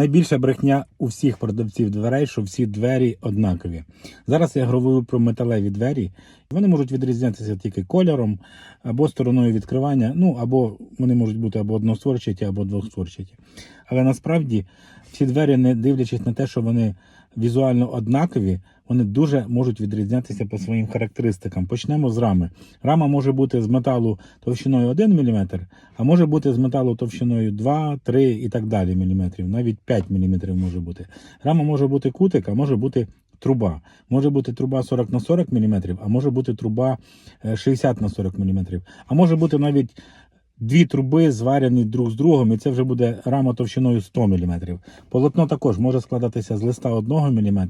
Найбільша брехня у всіх продавців дверей, що всі двері однакові. Зараз я говорю про металеві двері. Вони можуть відрізнятися тільки кольором або стороною відкривання, ну або вони можуть бути або одностворчаті, або двохстворчаті. Але насправді всі двері, не дивлячись на те, що вони візуально однакові, вони дуже можуть відрізнятися по своїм характеристикам. Почнемо з рами. Рама може бути з металу товщиною 1 мм, а може бути з металу товщиною 2, 3 і так далі мм, навіть 5 мм може бути. Рама може бути кутик, а може бути труба. Може бути труба 40 на 40 мм, а може бути труба е, 60 на 40 мм. А може бути навіть дві труби зварені друг з другом, і це вже буде рама товщиною 100 мм. Полотно також може складатися з листа 1 мм,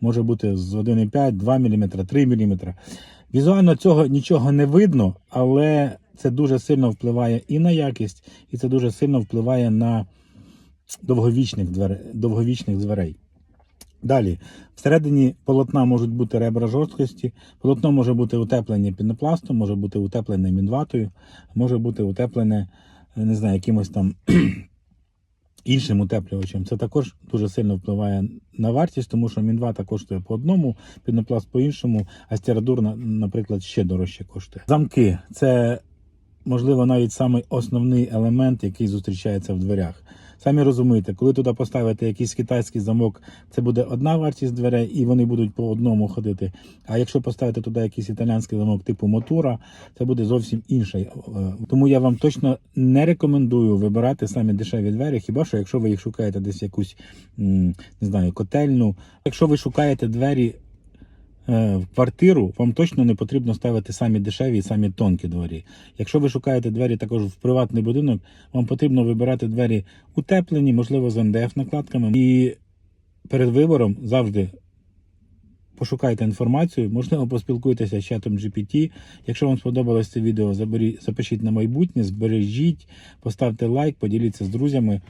може бути з 1,5, 2 мм, 3 мм. Візуально цього нічого не видно, але це дуже сильно впливає і на якість, і це дуже сильно впливає на довговічних дверей. Далі, всередині полотна можуть бути ребра жорсткості, полотно може бути утеплене пінопластом, може бути утеплене мінватою, може бути утеплене, е, не знаю, якимось там іншим утеплювачем. Це також дуже сильно впливає на вартість, тому що мінвата коштує по одному, пінопласт по іншому, а стерадур, наприклад, ще дорожче коштує. Замки це можливо навіть самий основний елемент, який зустрічається в дверях. Самі розумієте, коли туди поставити якийсь китайський замок, це буде одна вартість дверей, і вони будуть по одному ходити. А якщо поставити туди якийсь італійський замок типу мотура, це буде зовсім інше. Е, Тому я вам точно не рекомендую вибирати самі дешеві двері, хіба що якщо ви їх шукаєте десь якусь не знаю, котельну. Якщо ви шукаєте двері в квартиру, вам точно не потрібно ставити самі дешеві і самі тонкі двері. Якщо ви шукаєте двері також в приватний будинок, вам потрібно вибирати двері утеплені, можливо, з МДФ накладками. І перед вибором завжди пошукайте інформацію, можливо, поспілкуйтеся з чатом GPT. Якщо вам сподобалось це відео, запишіть на майбутнє, збережіть, поставте лайк, поділіться з друзями.